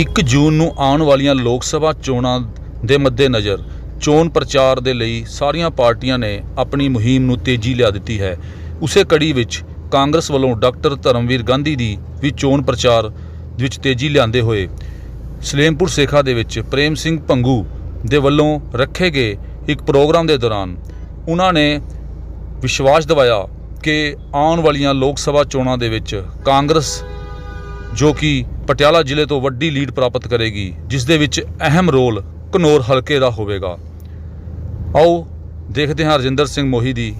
1 ਜੂਨ ਨੂੰ ਆਉਣ ਵਾਲੀਆਂ ਲੋਕ ਸਭਾ ਚੋਣਾਂ ਦੇ ਮੱਦੇਨਜ਼ਰ ਚੋਣ ਪ੍ਰਚਾਰ ਦੇ ਲਈ ਸਾਰੀਆਂ ਪਾਰਟੀਆਂ ਨੇ ਆਪਣੀ ਮੁਹਿੰਮ ਨੂੰ ਤੇਜ਼ੀ ਲਿਆ ਦਿੱਤੀ ਹੈ। ਉਸੇ ਕੜੀ ਵਿੱਚ ਕਾਂਗਰਸ ਵੱਲੋਂ ਡਾਕਟਰ ਧਰਮਵੀਰ ਗਾਂਧੀ ਦੀ ਵੀ ਚੋਣ ਪ੍ਰਚਾਰ ਵਿੱਚ ਤੇਜ਼ੀ ਲਿਆਂਦੇ ਹੋਏ ਸਲੇਮਪੁਰ ਸੇਖਾ ਦੇ ਵਿੱਚ ਪ੍ਰੇਮ ਸਿੰਘ ਪੰਗੂ ਦੇ ਵੱਲੋਂ ਰੱਖੇ ਗਏ ਇੱਕ ਪ੍ਰੋਗਰਾਮ ਦੇ ਦੌਰਾਨ ਉਹਨਾਂ ਨੇ ਵਿਸ਼ਵਾਸ ਦਿਵਾਇਆ ਕਿ ਆਉਣ ਵਾਲੀਆਂ ਲੋਕ ਸਭਾ ਚੋਣਾਂ ਦੇ ਵਿੱਚ ਕਾਂਗਰਸ ਜੋ ਕਿ ਪਟਿਆਲਾ ਜ਼ਿਲ੍ਹੇ ਤੋਂ ਵੱਡੀ ਲੀਡ ਪ੍ਰਾਪਤ ਕਰੇਗੀ ਜਿਸ ਦੇ ਵਿੱਚ ਅਹਿਮ ਰੋਲ ਘਨੌਰ ਹਲਕੇ ਦਾ ਹੋਵੇਗਾ। ਆਓ ਦੇਖਦੇ ਹਾਂ ਰਜਿੰਦਰ ਸਿੰਘ ਮੋਹੀ ਦੀ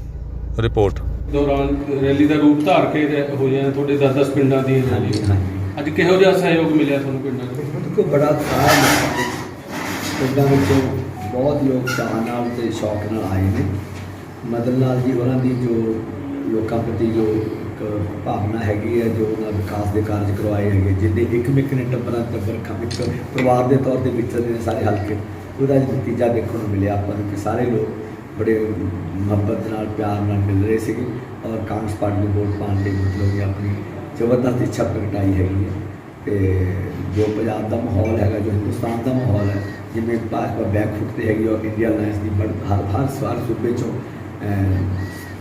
ਰਿਪੋਰਟ। ਦੌਰਾਨ ਰੈਲੀ ਦਾ ਰੂਪ ਧਾਰ ਕੇ ਹੋਈਆਂ ਤੁਹਾਡੇ 10-10 ਪਿੰਡਾਂ ਦੀਆਂ ਰੈਲੀਆਂ ਅੱਜ ਕਿਹੋ ਜਿਹਾ ਸਹਿਯੋਗ ਮਿਲਿਆ ਤੁਹਾਨੂੰ ਪਿੰਡਾਂ ਕੋਲ ਬੜਾ ਸਾਰਾ ਦੇ ਪਿੰਡਾਂ ਵਿੱਚੋਂ ਬਹੁਤ ਲੋਕ ਚਾਅ ਨਾਲ ਤੇ ਸ਼ੌਕ ਨਾਲ ਆਏ ਨੇ। ਮਦਨ ਲਾਲ ਜੀ ਉਹਨਾਂ ਦੀ ਜੋ ਲੋਕਾਂ ਪ੍ਰਤੀ ਜੋ ਇੱਕ ਭਾਵਨਾ ਹੈਗੀ ਹੈ, ਜੋ ਉਹਨਾਂ ਵਿਕਾਸ ਦੇ ਕਾਰਜ ਕਰਵਾਏ ਹੈਗੇ, ਜਿੰਨੇ ਇੱਕ ਮਿੱਕ ਨੇ ਟੱਬਰਾਂ ਟੱਬਰ ਖਮ ਪਰਿਵਾਰ ਦੇ ਤੌਰ ਤੇ ਵਿਚਰਦੇ ਨੇ ਸਾਰੇ ਹਲਕੇ, ਉਹਦਾ ਨਤੀਜਾ ਦੇਖਣ ਨੂੰ ਮਿਲਿਆ ਆਪਾਂ ਨੂੰ ਕਿ ਸਾਰੇ ਲੋਕ ਬੜੇ ਮੁਹੱਬਤ ਨਾਲ, ਪਿਆਰ ਨਾਲ ਮਿਲ ਰਹੇ ਸੀਗੇ ਔਰ ਕਾਂਗਰਸ ਪਾਰਟੀ ਨੂੰ ਵੋਟ ਪਾਉਣ ਲਈ ਮਤਲਬ ਕਿ ਆਪਣੀ ਜ਼ਬਰਦਸਤ ਇੱਛਾ ਪ੍ਰਗਟਾਈ ਹੈਗੀ ਹੈ। ਤੇ ਜੋ ਪੰਜਾਬ ਦਾ ਮਾਹੌਲ ਹੈਗਾ, ਜੋ ਹਿੰਦੁਸਤਾਨ ਦਾ ਮਾਹੌਲ ਹੈ, ਜਿਵੇਂ ਭਾਜਪਾ ਬੈਕਫੁੱਟ ਤੇ ਹੈਗੀ ਔਰ ਇੰਡੀਆ ਅਲਾਈਅੰਸ ਦੀ ਬੜ ਹਰ ਹਰ ਸਵਾਰ ਸੂਬੇ ਚੋਂ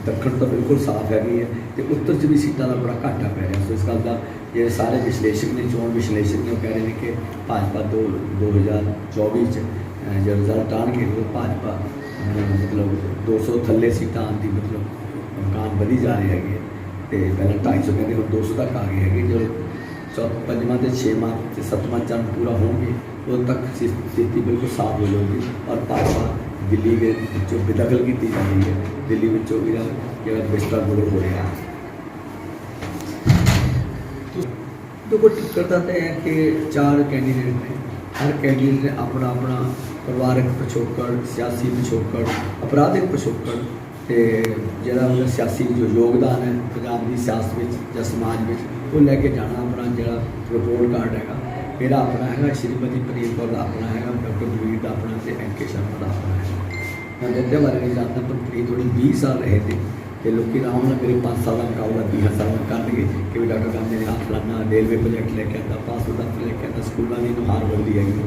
ਦੱਖਣ ਤੋਂ ਬਿਲਕੁਲ ਸਾਫ਼ ਹੈਗੀ ਹੈ ਤੇ ਉੱਤਰ ਚ ਵੀ ਸੀਟਾਂ ਦਾ ਬੜਾ ਘਾਟਾ ਪੈ ਰਿਹਾ ਸੋ ਇਸ ਗੱਲ ਦਾ ਜਿਹੜੇ ਸਾਰੇ ਵਿਸ਼ਲੇਸ਼ਕ ਨੇ ਚੋਣ ਵਿਸ਼ਲੇਸ਼ਕ ਨੇ ਉਹ ਕਹਿ ਰਹੇ ਨੇ ਕਿ ਭਾਜਪਾ ਦੋ 2024 ਚ ਅਹ, ਜੋ ਰਿਜ਼ਲਟ ਆਉਣਗੇ ਉਹ ਭਾਜਪਾ ਅਹ, ਮਤਲਬ 200 ਥੱਲੇ ਸੀਟਾਂ ਆਉਣ ਦੀ ਮਤਲਬ ਇਮਕਾਨ ਵਧੀ ਜਾ ਰਹੇ ਹੈਗੇ ਤੇ ਪਹਿਲਾਂ 250 ਕਹਿੰਦੇ ਹੁਣ 200 ਤੱਕ ਆ ਗਏ ਹੈਗੇ ਜੋ ਚੌ ਪੰਜਵਾਂ ਤੇ ਛੇਵਾਂ ਤੇ ਸੱਤਵਾਂ ਚਰਨ ਪੂਰਾ ਹੋਣਗੇ ਉਦੋਂ ਤੱਕ ਸਥਿ- ਸਥਿਤੀ ਬਿਲਕੁਲ ਸਾਫ਼ ਹੋ ਜਾਊਗੀ ਔਰ ਭਾਜਪਾ ਦਿੱਲੀ ਦੇ ਵਿੱਚੋਂ ਬੇਦਖਲ ਕੀਤੀ ਜਾ ਰਹੀ ਹੈ। ਦਿੱਲੀ ਵਿੱਚੋਂ ਇਹਦਾ ਜਿਹੜਾ ਬਿਸਤਰਾ ਗੁਰੂ ਹੋ ਰਿਹਾ। ਹੈ ਦੇਖੋ ਟਿਕਟ ਦਾ ਤਾਂ ਹੈ ਕਿ ਚਾਰ ਕੈਂਡੀਡੇਟ ਨੇ। ਹਰ ਕੈਂਡੀਡੇਟ ਨੇ ਆਪਣਾ ਆਪਣਾ ਪਰਿਵਾਰਕ ਪਿਛੋਕੜ, ਸਿਆਸੀ ਪਿਛੋਕੜ, ਅਪਰਾਧਿਕ ਪਿਛੋਕੜ ਤੇ ਜਿਹੜਾ ਉਹਦਾ ਸਿਆਸੀ ਜੋ ਯੋਗਦਾਨ ਹੈ, ਪੰਜਾਬ ਦੀ ਸਿਆਸਤ ਵਿੱਚ ਜਾਂ ਸਮਾਜ ਵਿੱਚ, ਉਹ ਲੈ ਕੇ ਜਾਣਾ ਆਪਣਾ ਜਿਹੜਾ ਰਿਪੋਰਟ ਕਾਰਡ ਹੈਗਾ। ਇਹਦਾ ਆਪਣਾ ਹੈਗਾ, ਸ਼੍ਰੀਮਤੀ ਪ੍ਰੀਤ ਕੌਰ ਦਾ ਆਪਣਾ ਹੈਗਾ, ਡਾਕਟਰ ਬਲਵੀਰ ਦਾ ਆਪਣਾ ਤੇ ਐਨ ਕੇ ਸ਼ਰਮਾ ਮੈਂ ਉਹਦੇ ਬਾਰੇ ਨਹੀਂ ਜਾਣਦਾ, ਪਰ ਪ੍ਰੀਤ ਥੋੜੀ 20 ਸਾਲ ਰਹੇ ਤੇ ਤੇ ਲੋਕੀ ਆਰਾਮ ਨਾਲ ਮੇਰੇ 5 ਸਾਲ ਦਾ ਮੁਕਾਬਲਾ 20 ਸਾਲ ਦਾ ਕਰਨਗੇ ਕਿ ਵੀ ਡਾਕਟਰ ਗਾਂਧੀ ਨੇ ਹੱਥ ਲਾਣਾ ਰੇਲਵੇ ਪ੍ਰੋਜੈਕਟ ਲੈ ਕੇ ਆਂਦਾ ਪਾਸ ਦਾ ਲੈ ਕੇ ਆਂਦਾ ਸਕੂਲਾਂ ਦੀ ਨੁਹਾਰ ਬੋਲਦੀ ਹੈਗੀ।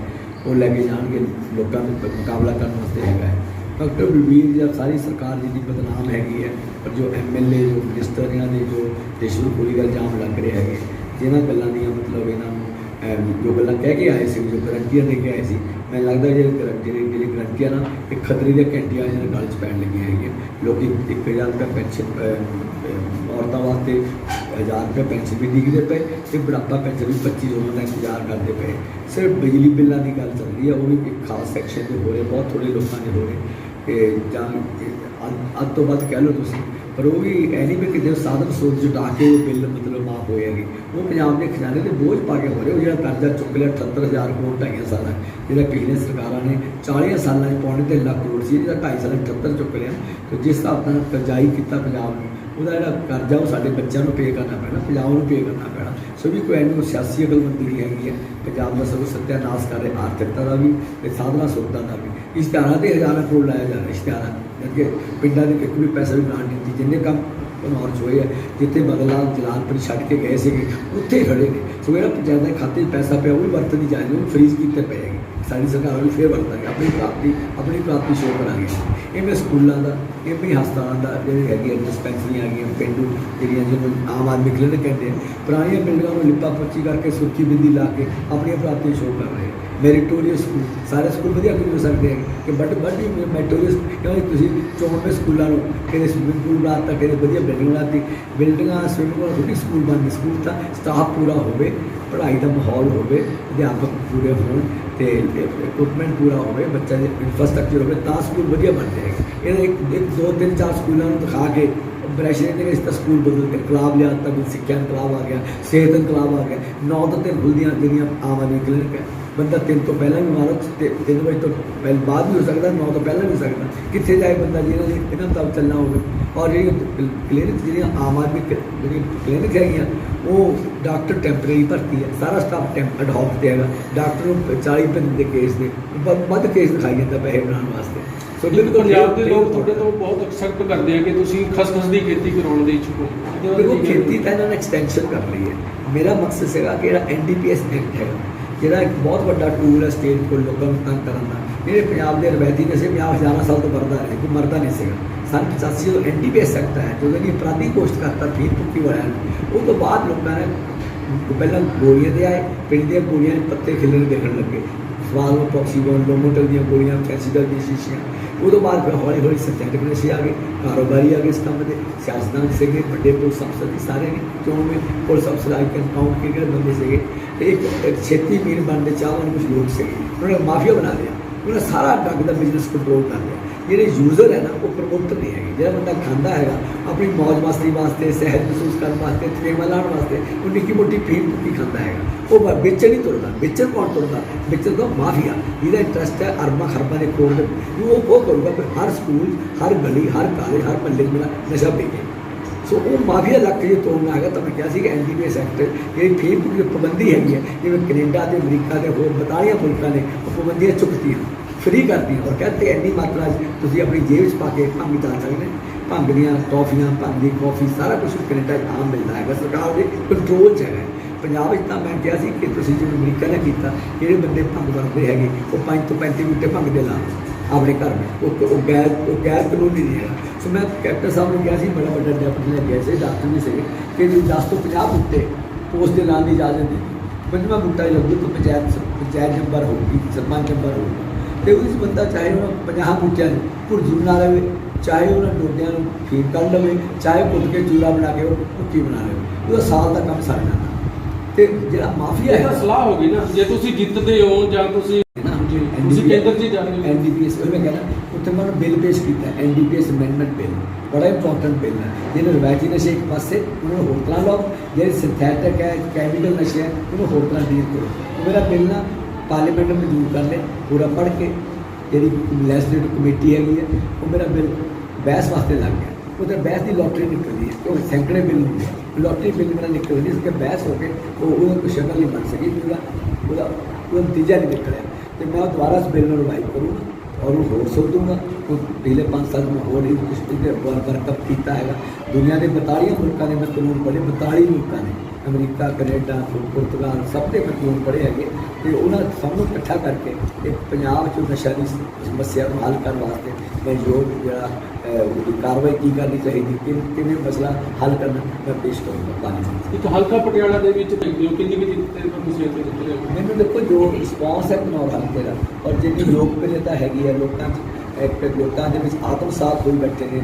ਉਹ ਲੈ ਕੇ ਜਾਣਗੇ, ਲੋਕਾਂ ਨੂੰ ਮੁਕਾਬਲਾ ਕਰਨ ਵਾਸਤੇ ਹੈਗਾ ਹੈ। ਡਾਕਟਰ ਬਲਬੀਰ ਜੀ ਸਾਰੀ ਸਰਕਾਰ ਜੀ ਦੀ ਬਦਨਾਮ ਹੈਗੀ ਹੈ, ਪਰ ਜੋ ਐਮਐਲਏ ਜੋ ਮਿਨਿਸਟਰ ਇਹਨਾਂ ਦੇ ਜੋ ਦੇਸ਼ ਨੂੰ ਪੂਰੀ ਗੱਲ ਜਾਮ ਲੱਗ ਰਹੇ ਹੈਗੇ ਜਿਨ੍ਹਾਂ ਗੱਲਾਂ ਦੀਆਂ ਮਤਲਬ ਇਹਨਾਂ ਨੂੰ ਜੋ ਗੱਲਾਂ ਕਹਿ ਕੇ ਆਏ ਸੀ, ਜੋ ਗਰੰਟੀਆਂ ਦੇ ਕੇ ਆਏ ਸੀ, ਮੈਨੂੰ ਲੱਗਦਾ ਜਿਹੜੇ ਗਰ- ਜਿਹੜੇ ਜਿਹੜੇ ਗਰੰਟੀਆਂ ਨਾ ਇੱਕ ਖਤਰੇ ਦੀਆਂ ਘੰਟੀਆਂ ਇਹਨਾਂ ਗਲ 'ਚ ਪੈਣ ਲੱਗੀਆਂ ਹੈਗੀਆਂ। ਲੋਕੀ 1000 ਰੁਪਏ ਪੈਨਸ਼ਨ ਔਰਤਾਂ ਵਾਸਤੇ 1000 ਰੁਪਏ ਪੈਨਸ਼ਨ ਵੀ ਡਿੱਗਦੇ ਪਏ ਤੇ ਬੁਢਾਪਾ ਪੈਨਸ਼ਨ ਵੀ 2500 ਦਾ ਇੰਤਜ਼ਾਰ ਕਰਦੇ ਪਏ। ਸਿਰਫ ਬਿਜਲੀ ਬਿੱਲਾਂ ਦੀ ਗੱਲ ਚੱਲ ਰਹੀ ਹੈ ਉਹ ਵੀ ਇੱਕ ਖਾਸ ਸੈਕਸ਼ਨ ਦੇ ਹੋ ਰਹੇ, ਬਹੁਤ ਥੋੜੇ ਲੋਕਾਂ ਦੇ ਹੋ ਰਹੇ। ਕਿ ਜਾਂ ਇਹ ਅੱਧ ਤੋਂ ਵੱਧ ਕਹਿ ਲਓ ਤੁਸੀਂ। ਪਰ ਉਹ ਵੀ ਐ ਨਹੀਂ ਵੀ ਕਿਤੇ ਸਾਧਨ ਸੋਧ ਜੁਟਾ ਕੇ ਉਹ ਬਿੱਲ ਮਤਲਬ ਮਾਫ ਹੋਏ ਹੈਗੇ। ਉਹ ਪੰਜਾਬ ਦੇ ਖਜ਼ਾਨੇ ਤੇ ਬੋਝ ਪਾ ਕੇ ਹੋ ਰਹੇ, ਉਹ ਜਿਹੜਾ ਕਰਜ਼ਾ ਚੁੱਕ ਲਿਆ 78000 ਕਰੋੜ ਢਾਈਆਂ ਸਾਲਾਂ ਜਿਹੜਾ ਪਿਛਲੇ ਸਰਕਾਰਾਂ ਨੇ 40 ਸਾਲਾਂ 'ਚ ਪੌਣੇ ਤੇ ਲੱਖ ਕਰੋੜ ਸੀ ਜਿਹੜਾ 2.5 ਸਾਲਾਂ 'ਚ 78 ਚੁੱਕ ਲਿਆ। ਤੇ ਜਿਸ ਹਿਸਾਬ ਨਾਲ ਕਰਜ਼ਾਈ ਕੀਤਾ ਪੰਜਾਬ ਨੂੰ, ਉਹਦਾ ਜਿਹੜਾ ਕਰਜ਼ਾ, ਉਹ ਸਾਡੇ ਬੱਚਿਆਂ ਨੂੰ ਪੇ ਕਰਨਾ ਪੈਣਾ, ਪੰਜਾਬ ਨੂੰ ਪੇ ਕਰਨਾ ਪੈਣਾ। ਸੋ ਵੀ ਕੋਈ ਇਹਨੂੰ ਸਿਆਸੀ ਅਕਲਮੰਦੀ ਨਹੀਂ ਹੈਗੀ ਹੈ। ਪੰਜਾਬ ਦਾ ਸਭ ਸੱਤਿਆਨਾਸ਼ ਕਰ ਰਿਹਾ, ਆਰਥਿਕਤਾ ਦਾ ਵੀ ਤੇ ਸਾਧਨਾ ਸੁਵਿਧਾ ਦਾ ਵੀ। ਇਸ਼ਤਿਹਾਰਾਂ ਤੇ ਹਜ਼ਾਰਾਂ ਕਰੋੜ ਲਾਇਆ ਜਾ ਰਿਹਾ ਇਸ਼ਤਿਹਾਰਾਂ ਅੱਗੇ ਪਿੰਡਾਂ ਦੇ ਇੱਕ ਵੀ ਪੈਸਾ ਵੀ ਨਾ ਦਿੱਤੀ, ਜਿੰਨੇ ਕੰਮ ਘਨੌਰ ਹੋਏ ਆ, ਜਿੱਥੇ ਬਦਲਾਲ ਜਲਾਲਪੁਰ ਛੱਡ ਕੇ ਗਏ ਸੀਗੇ, ਉੱਥੇ ਹੀ ਖੜੇ ਨੇ। ਸੋ ਜਿਹੜਾ ਪੰਚਾਇਤ ਦੇ ਖਾਤੇ 'ਚ ਪੈਸਾ ਪਿਆ, ਉਹ ਵੀ ਵਰਤਦੀ ਜਾਏ ਉਹਨੂੰ ਫ੍ਰੀਜ਼ ਕੀਤੇ ਪਏ ਹੈਗੇ। ਸਾਡੀ ਸਰਕਾਰ ਵੀ ਫੇਰ ਵਰਤਾਂਗੇ, ਆਪਣੀ ਪ੍ਰਾਪਤੀ ਆਪਣੀ ਪ੍ਰਾਪਤੀ ਸ਼ੋਅ ਕਰਾਂਗੇ। ਇਵੇਂ ਸਕੂਲਾਂ ਦਾ, ਇਹ ਵੀ ਹਸਪਤਾਲਾਂ ਦਾ ਜਿਹੜੇ ਹੈਗੇ ਡਿਸਪੈਂਸਰੀਆਂ ਹੈਗੀਆਂ, ਪਿੰਡੂ ਜਿਹੜੀਆਂ ਜਿਹਨੂੰ ਆਮ ਆਦਮੀ ਕਲੀਨਿਕ ਕਹਿੰਦੇ ਆ, ਪੁਰਾਣੀਆਂ ਬਿਲਡਿੰਗਾਂ ਨੂੰ ਲਿਪਾ ਪੱਚੀ ਕਰਕੇ ਸੁਰਖੀ ਬਿੰਦੀ ਲਾ ਕੇ ਆਪਣੀ ਪ੍ਰਾਪਤੀ ਸ਼ੋਅ ਕਰ ਰਹੇ ਮੈਰੀਟੋਰੀਅਸ ਸਕੂਲ ਸਾਰੇ ਸਕੂਲ ਵਧੀਆ ਕਿਉਂ ਹੋ ਸਕਦੇ ਹੈ ਕਿ ਬਟ ਬਟ ਮੈਰੀਟੋਰੀਅਸ ਕਿਉਂਕਿ ਤੁਸੀਂ ਚੋਣ ਚੋਣਵੇਂ ਸਕੂਲਾਂ ਨੂੰ ਕਿਹਦੇ ਸਵਿਮਿੰਗ ਪੂਲ ਬਣਾਤਾ ਕਿਹਦੇ ਵਧੀਆ ਬਿਲਡਿੰਗ ਬਣਾਤੀ। ਬਿਲਡਿੰਗਾਂ ਸਵਿਮਿੰਗ ਪੂਲ ਥੋੜੀ ਸਕੂਲ ਬਣਦੇ ਸਕੂਲ ਤਾਂ ਸਟਾਫ ਪੂਰਾ ਹੋਵੇ, ਪੜ੍ਹਾਈ ਦਾ ਮਾਹੌਲ ਹੋਵੇ, ਅਧਿਆਪਕ ਪੂਰੇ ਹੋਣ ਤੇ ਇਕਵਿਪਮੈਂਟ ਪੂਰਾ ਹੋਵੇ ਬੱਚਾ ਦੇ ਇਨਫਰਾਸਟ੍ਰਕਚਰ ਹੋਵੇ, ਤਾਂ ਸਕੂਲ ਵਧੀਆ ਬਣਦੇ ਹੈਗੇ। ਇਹਦਾ ਇੱਕ ਦੋ ਤਿੰਨ ਚਾਰ ਸਕੂਲਾਂ ਨੂੰ ਦਿਖਾ ਕੇ ਬ੍ਰੈਸ਼ਰ ਦੇ ਵਿੱਚ ਤਾਂ ਸਕੂਲ ਬਦਲ ਕੇ ਇਨਕਲਾਬ ਲਿਆ ਤਾਂ ਵੀ ਸਿੱਖਿਆ ਇਨਕਲਾਬ ਆ ਗਿਆ, ਸਿਹਤ ਇਨਕਲਾਬ ਆ ਗਿਆ। ਨੌ ਤੋਂ ਤਿੰਨ ਖੁੱਲਦੀਆਂ ਜਿਹੜੀਆਂ ਆਮ ਆਦਮੀ ਕਲੀਨਿਕ ਹੈ ਬੰਦਾ ਤਿੰਨ ਤੋਂ ਪਹਿਲਾਂ ਵੀ ਮਾਰੋ ਤੇ ਤਿੰਨ ਵਜੇ ਤੋਂ ਪਹਿਲ, ਬਾਅਦ ਵੀ ਹੋ ਸਕਦਾ, ਨੌ ਤੋਂ ਪਹਿਲਾਂ ਵੀ ਹੋ ਸਕਦਾ। ਕਿੱਥੇ ਜਾਏ ਬੰਦਾ ਜਿਹਨਾਂ ਦੀ, ਇਹਨਾਂ ਦਾ ਚੱਲਣਾ ਹੋਵੇ। ਔਰ ਜਿਹੜੀ ਕਲੀਨਿਕ ਜਿਹੜੀਆਂ ਆਮ ਆਦਮੀ ਕ- ਜਿਹੜੀ ਕਲੀਨਿਕ ਹੈਗੀਆਂ, ਉਹ ਡਾਕਟਰ ਟੈਂਪਰੇਰੀ ਭਰਤੀ ਹੈ। ਸਾਰਾ ਸਟਾਫ ਟੈਂਪ ਅਡਾਪਟ ਤੇ ਹੈਗਾ। ਡਾਕਟਰ ਨੂੰ 40 ਬੰਦੇ ਦੇ ਕੇਸ ਦੇ, ਵੱਧ- ਵੱਧ ਕੇਸ ਦਿਖਾਈ ਜਾਂਦਾ ਪੈਸੇ ਬਣਾਉਣ ਵਾਸਤੇ। ਲੇਕਿਨ ਪੰਜਾਬ ਦੇ ਇਹ- ਲੋਕ ਤੁਹਾਡੇ ਤੋਂ ਬਹੁਤ ਐਕਸੈਪਟ ਕਰਦੇ ਆ ਕਿ ਤੁਸੀਂ ਖਸਖਸ ਦੀ ਖੇਤੀ ਕਰਾਉਣ ਦੇ ਇੱਛੁਕ ਹੋ। ਦੇਖੋ ਕੀ? ਖੇਤੀ ਤਾਂ ਇਹਨਾਂ ਨੇ ਐਕਸਟੈਂਸ਼ਨ ਕਰ ਲਈ ਹੈ। ਮੇਰਾ ਮਕਸਦ ਸੀਗਾ ਕਿ ਜਿਹੜਾ ਐਨਡੀਪੀਐਸ ਐਕਟ ਹੈ ਜਿਹੜਾ ਇੱਕ ਬਹੁਤ ਵੱਡਾ ਟੂਲ ਹੈ ਸਟੇਟ ਕੋਲ ਲੋਕਾਂ ਨੂੰ ਤੰਗ ਕਰਨ ਦਾ ਮੇਰੇ ਪੰਜਾਬ ਦੇ ਰਵਾਇਤੀ ਨਸ਼ੇ ਪੰਜਾਬ ਹਜ਼ਾਰਾਂ ਸਾਲ ਤੋਂ ਵਰਦਾ ਰਿਹਾ ਕੋਈ ਮਰਦਾ ਨਹੀਂ ਸੀਗਾ। ਸੰਨ 85 ਜਦੋਂ ਐਨਡੀਪੀਐਸ ਐਕਟ ਹੈ ਜਦੋਂ ਇਹ ਅਪਰਾਧੀ ਘੋਸ਼ਿਤ ਕਰਤਾ ਫੀਰ ਭੁੱਕੀ ਵਾਲਿਆਂ ਨੂੰ ਉਹ ਤੋਂ ਬਾਅਦ ਲੋਕਾਂ ਨੇ ਪਹਿਲਾਂ ਗੋਲੀਆਂ ਦੇ ਆਏ ਪਿੰਡ ਦੀਆਂ ਗੋਲੀਆਂ ਦੇ ਪੱਤੇ ਖਿਲਣ ਦੇਖਣ ਲੱਗੇ। ਸਵਾਲ ਉਹ ਟੌਕਸੀਗਨ ਲੋਮੋਟਲ ਦੀਆਂ ਗੋਲੀਆਂ ਫੈਸੀਡਲ ਦੀਆਂ ਸ਼ੀਸ਼ੀਆਂ। ਉਦੋਂ ਬਾਅਦ ਫਿਰ ਹੌਲੀ ਹੌਲੀ ਸੱਚਾਈ ਨਸ਼ੇ ਆ ਗਏ, ਕਾਰੋਬਾਰੀ ਆ ਗਏ ਇਸ ਕੰਮ ਦੇ, ਸਿਆਸਤਦਾਨ ਸੀਗੇ, ਵੱਡੇ ਪੁਲਿਸ ਅਫਸਰ ਵੀ ਸਾਰੇ ਨੇ ਕਿਉਂ ਵੀ ਪੁਲਿਸ ਅਫਸਰ ਆਈ ਕੈਨ ਕਾਊਂਟ ਕੇ ਗਏ ਬੰਦੇ ਸੀਗੇ, ਤੇ ਇੱਕ ਛੇਤੀ ਮੀਰ ਬਣਦੇ ਚਾਹਵਾਨ ਕੁਝ ਲੋਕ ਸੀਗੇ। ਉਹਨਾਂ ਨੇ ਮਾਫੀਆ ਬਣਾ ਲਿਆ। ਉਹਨਾਂ ਸਾਰਾ ਡਰੱਗ ਦਾ ਬਿਜ਼ਨਸ ਕੰਟਰੋਲ ਕਰ ਲਿਆ। ਜਿਹੜੇ ਯੂਜ਼ਰ ਹੈ ਨਾ, ਉਹ ਪ੍ਰਮੋਟਰ ਨਹੀਂ ਹੈਗੇ। ਜਿਹੜਾ ਬੰਦਾ ਖਾਂਦਾ ਹੈਗਾ, ਆਪਣੀ ਮौज ਮਸਤੀ ਵਾਸਤੇ ਸਿਹਤ ਮਹਿਸੂਸ ਕਰਨ ਵਾਸਤੇ ਤੇਮਾ ਲਾਉਣ ਵਾਸਤੇ, ਉਹ ਨਿੱਕੀ ਮੋਟੀ ਫੀਮ ਭੁੱਕੀ ਖਾਂਦਾ ਹੈਗਾ। ਉਹ ਬ- ਵੇਚਣ ਨਹੀਂ ਤੁਰਦਾ, ਵੇਚਣ ਕੌਣ ਤੁਰਦਾ? ਵਿੱਚ ਦਾ ਮਾਫੀਆ। ਇਹਦਾ ਇੰਟਰਸਟ ਹੈ ਅਰਬਾਂ ਖਰਬਾਂ ਦੇ ਕਰੋੜ ਦੇ ਉਹ ਉਹ ਕਰੂਗਾ ਕਿ ਹਰ ਸਕੂਲ, ਹਰ ਗਲੀ, ਹਰ ਕਾਲਜ ਹਰ ਮਹੱਲੇ 'ਚ ਮੇਰਾ ਨਸ਼ਾ ਵਿਕੇ ਸੋ ਉਹ ਮਾਫੀਆ ਲੱਗ ਕੇ ਜੇ ਤੋੜਨਾ ਹੈਗਾ ਤਾਂ ਮੈਂ ਕਿਹਾ ਸੀ ਕਿ ਐਨਡੀਪੀਐਸ ਐਕਟ, ਜਿਹੜੀ ਫੀਮ ਭੁੱਕੀ ਦੀ ਪਾਬੰਦੀ ਹੈਗੀ ਹੈ, ਜਿਵੇਂ ਕੈਨੇਡਾ ਤੇ ਅਮਰੀਕਾ ਦੇ, ਹੋਰ ਬਤਾਲੀਆਂ ਮੁਲਕਾਂ ਨੇ ਉਹ ਪਾਬੰਦੀਆਂ ਚੁੱਕਤੀਆਂ। ਫ੍ਰੀ ਕਰਦੀ ਔਰ ਕਹਿੰਦੇ ਇੰਨੀ ਮਾਤਰਾ 'ਚ ਤੁਸੀਂ ਆਪਣੀ ਜੇਬ 'ਚ ਪਾ ਕੇ ਭੰਗ ਚਲਾ ਸਕਦੇ ਭੰਗ ਦੀਆਂ ਟੌਫੀਆਂ, ਭੰਗ ਦੀ ਕਾਫੀ, ਸਾਰਾ ਕੁਝ ਕੈਨੇਡਾ 'ਚ ਆਮ ਮਿਲਦਾ ਹੈਗਾ। ਸਰਕਾਰ ਦੇ ਕੰਟਰੋਲ 'ਚ ਹੈਗਾ। ਪੰਜਾਬ ਵਿੱਚ ਤਾਂ ਮੈਂ ਕਿਹਾ ਸੀ ਕਿ ਤੁਸੀਂ ਜਿਵੇਂ ਅਮਰੀਕਾ ਨੇ ਕੀਤਾ, ਜਿਹੜੇ ਬੰਦੇ ਭੰਗ ਵਰਤਦੇ ਹੈਗੇ, ਉਹ 5 ਤੋਂ 35 ਬੂਟੇ ਭੰਗ ਦੇ ਲਾ ਆਪਣੇ ਘਰ ਵਿੱਚ। ਉਹ ਗੈਰ ਉਹ ਗੈਰ ਕਾਨੂੰਨੀ ਨਹੀਂ ਹੈਗਾ। ਸੋ ਮੈਂ ਕੈਪਟਨ ਸਾਹਿਬ ਨੂੰ ਕਿਹਾ ਸੀ, ਬੜਾ ਵੱਡਾ ਡੈਪਟੀ ਲੈ ਗਿਆ ਸੀ, ਡਾਕਟਰ ਵੀ ਸੀਗੇ, ਕਿ ਜੀ 10 ਤੋਂ 50 ਬੂਟੇ ਪੋਸਟ ਦੇ ਲਾਉਣ ਦੀ ਇਜਾਜ਼ਤ ਦੇ ਪੰਜਵਾਂ ਬੂਟਾ ਹੀ ਲੱਗੂ ਤਾਂ ਪੰਚਾਇਤ ਪੰਚਾਇਤ ਨੰਬਰ ਹੋਊਗੀ, ਸਰਪੰਚ ਨੰਬਰ ਹੋਊਗਾ। ਤੇ ਉਸ ਬੰਦਾ ਚਾਹੇ ਉਹ 50 ਬੂਟਿਆਂ ਨੂੰ ਭੁਰਜੀ ਬਣਾ ਲਵੇ ਚਾਹੇ ਉਹਨਾਂ ਡੋਡਿਆਂ ਨੂੰ ਫੀਡ ਕਰ ਲਵੇ ਚਾਹੇ ਕੁੱਟ ਕੇ ਚੂਰਾ ਬਣਾ ਕੇ ਉਹ ਭੁੱਕੀ ਬਣਾ ਲਵੇ ਉਹਦਾ ਸਾਲ ਦਾ ਕੰਮ ਸਰ ਜਾਂਦਾ। ਤੇ ਜਿਹੜਾ ਮਾਫੀਆ ਹੈ ਸਲਾਹ ਹੋ ਗਈ ਨਾ ਜੇ ਤੁਸੀਂ ਜਿੱਤਦੇ ਹੋ ਜਾਂ ਤੁਸੀਂ ਤੁਸੀਂ ਕੇਂਦਰ 'ਚ ਜਾ ਰਹੇ ਹੋ ਐਨਡੀਪੀਐਸ ਉਹ ਮੈਂ ਕਹਿੰਦਾ ਉੱਥੇ ਮੈਂ ਬਿੱਲ ਪੇਸ਼ ਕੀਤਾ ਐਨਡੀਪੀਐਸ ਅਮੈਂਡਮੈਂਟ ਬਿੱਲ ਬੜਾ ਇੰਪੋਰਟੈਂਟ ਬਿੱਲ ਹੈ। ਜਿਹਨੇ ਰਵਾਇਤੀ ਨਸ਼ੇ ਇੱਕ ਪਾਸੇ ਉਹਨੂੰ ਹੋਰ ਤਰ੍ਹਾਂ ਲਾਓ ਜਿਹੜੇ ਸਿੰਥੈਟਿਕ ਹੈ ਕੈਮੀਕਲ ਨਸ਼ੇ ਹੈ ਉਹਨੂੰ ਹੋਰ ਤਰ੍ਹਾਂ ਡੀਲ ਕਰੋ। ਮੇਰਾ ਬਿੱਲ ਨਾ ਪਾਰਲੀਮੈਂਟ ਨੂੰ ਮਨਜ਼ੂਰ ਕਰ ਲੈ ਪੂਰਾ ਪੜ੍ਹ ਕੇ ਜਿਹੜੀ ਲੈਜਿਸਲੇਟਿਵ ਕਮੇਟੀ ਹੈਗੀ ਹੈ, ਉਹ ਮੇਰਾ ਬਿੱਲ ਬਹਿਸ ਵਾਸਤੇ ਲੱਗ ਗਿਆ। ਉਹਦੇ ਬਹਿਸ ਦੀ ਲੋਟਰੀ ਨਿਕਲਦੀ ਹੈ, ਉਹ ਸੈਂਕੜੇ ਬਿੱਲ ਹੁੰਦੇ ਆ। ਲੋਟਰੀ ਬਿੱਲ ਮੇਰਾ ਨਿਕਲਦੀ ਇਸ ਕੇ ਬਹਿਸ ਹੋ ਕੇ ਉਹ ਉਹਦਾ ਕੋਈ ਸ਼ਕਲ ਨਹੀਂ ਬਣ ਸਕੀ ਵੀ ਉਹਦਾ ਉਹਦਾ ਉਹਦਾ ਨਤੀਜਾ ਨਹੀਂ ਨਿਕਲਿਆ। ਤੇ ਮੈਂ ਦੁਬਾਰਾ ਇਸ ਬਿੱਲ ਨੂੰ ਰਿਵਾਈਵ ਕਰੂੰਗਾ ਔਰ ਉਹ ਹੋਰ ਸੋਧ ਉਹ ਪਿਛਲੇ 5 ਸਾਲ ਮੈਂ ਹੋਰ ਹੀ ਕੁਝ ਇਹਦੇ ਵਰਕਅਪ ਕੀਤਾ ਹੈਗਾ। ਦੁਨੀਆ ਦੇ 42 ਮੁਲਕਾਂ ਦੇ ਮੈਂ ਕਾਨੂੰਨ ਪੜ੍ਹੇ 42 ਮੁਲਕਾਂ ਨੇ ਅਮਰੀਕਾ ਕੈਨੇਡਾ ਪੁਰਤਗਾਲ ਸਭ ਦੇ ਕਾਨੂੰਨ ਪੜ੍ਹੇ ਹੈਗੇ ਤੇ ਉਹਨਾਂ ਸਭ ਨੂੰ ਇਕੱਠਾ ਕਰਕੇ ਤੇ ਪੰਜਾਬ 'ਚ ਨਸ਼ਾ ਦੀ ਸਮੱਸਿਆ ਨੂੰ ਹੱਲ ਕਰਨ ਵਾਸਤੇ ਮੈਂ ਯੋਗ ਜਿਹੜਾ ਕਾਰਵਾਈ ਕੀ ਕਰਨੀ ਚਾਹੀਦੀ ਕਿਵੇਂ ਕਿਵੇਂ ਮਸਲਾ ਹੱਲ ਕਰਨਾ ਮੈਂ ਪੇਸ਼ ਕਰੂੰਗਾ। ਪਾਣੀ ਇੱਕ ਹਲਕਾ ਪਟਿਆਲਾ ਦੇ ਵਿੱਚ ਦੇਖਦੇ ਹੋ ਕਿੰਨੀ ਕਿ ਤੁਸੀਂ ਇੱਥੇ ਜਿੱਤ ਰਹੇ ਹੋ ਮੈਨੂੰ ਦੇਖੋ ਜੋ ਰਿਸਪੌਂਸ ਹੈ ਨੌਰ ਹਲਕੇ ਦਾ। ਔਰ ਜਿੰਨੀ ਲੋਕਪ੍ਰਿਯਤਾ ਹੈਗੀ ਹੈ ਲੋਕਾਂ 'ਚ ਇੱਕ ਲੋਕਾਂ ਦੇ ਵਿੱਚ ਆਤਮਸਾਤ ਹੋਈ ਬੈਠੇ ਨੇ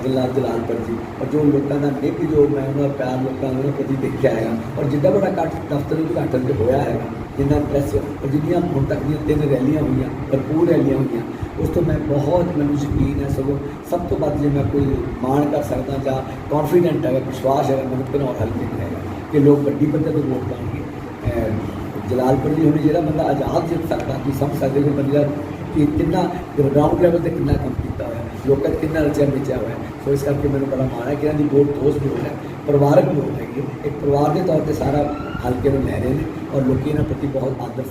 ਮਦਨ ਲਾਲ ਜਲਾਲਪੁਰ ਜੀ ਔਰ ਜੋ ਲੋਕਾਂ ਦਾ ਨਿੱਘ ਜੋ ਮੈਂ ਉਹਨਾਂ ਦਾ ਪਿਆਰ ਲੋਕਾਂ ਨੂੰ ਕਦੀ ਦੇਖਿਆ ਹੈਗਾ ਔਰ ਜਿੱਦਾਂ ਬੜਾ ਕੱਟ ਦਫ਼ਤਰ ਉਦਘਾਟਨ ਤੇ ਹੋਇਆ ਹੈਗਾ ਜਿੰਨਾ ਪ੍ਰੈਸ ਔਰ ਜਿੰਨੀਆਂ ਹੁਣ ਤੱਕ ਦੀਆਂ ਤਿੰਨ ਰੈਲੀਆਂ ਹੋਈਆਂ ਭਰਪੂਰ ਰੈਲੀਆਂ ਹੋਈਆਂ ਉਸ ਤੋਂ ਮੈਂ ਬਹੁਤ ਮੈਨੂੰ ਯਕੀਨ ਹੈ ਸਗੋਂ ਸਭ ਤੋਂ ਵੱਧ ਜੇ ਮੈਂ ਕੋਈ ਮਾਣ ਕਰ ਸਕਦਾ ਜਾਂ ਕੌਨਫੀਡੈਂਟ ਹੈਗਾ ਵਿਸ਼ਵਾਸ ਹੈਗਾ ਮੈਨੂੰ ਘਨੌਰ ਹਲਕੇ ਨੂੰ ਹੈਗਾ ਕਿ ਲੋਕ ਵੱਡੀ ਪੱਧਰ ਤੇ ਵੋਟ ਪਾਉਣਗੇ ਅਹ ਜਲਾਲਪੁਰ ਦੀ ਹੁਣ ਜਿਹੜਾ ਬੰਦਾ ਆਜ਼ਾਦ ਜਿੱਤ ਸਕਦਾ ਤੁਸੀਂ ਸਮਝ ਸਕਦੇ ਹੋ ਬੰਦੇ ਦਾ ਕਿ ਕਿੰਨਾ ਗਰਾਊਂਡ ਲੈਵਲ ਤੇ ਕਿੰਨਾ ਕੰਮ ਕੀਤਾ ਹੋਇਆ ਲੋਕਾਂ 'ਚ ਕਿੰਨਾ ਰਚਿਆ ਮਿਚਿਆ ਹੋਇਆ ਸੋ ਇਸ ਕਰਕੇ ਮੈਨੂੰ ਬੜਾ ਮਾਣ ਹੈ ਕਿ ਇਹਨਾਂ ਦੀ ਬਹੁਤ ਦੋਸਤ ਵੋਟ ਹੈ, ਪਰਿਵਾਰਕ ਲੋਕ ਹੈਗੀ ਇੱਕ ਪਰਿਵਾਰ ਦੇ ਤੌਰ ਤੇ ਸਾਰਾ ਹਲਕੇ ਨੂੰ ਲੈ ਰਹੇ ਨੇ ਔਰ ਲੋਕੀ ਇਹਨਾਂ ਪ੍ਰਤੀ ਬਹੁਤ ਆਦਰ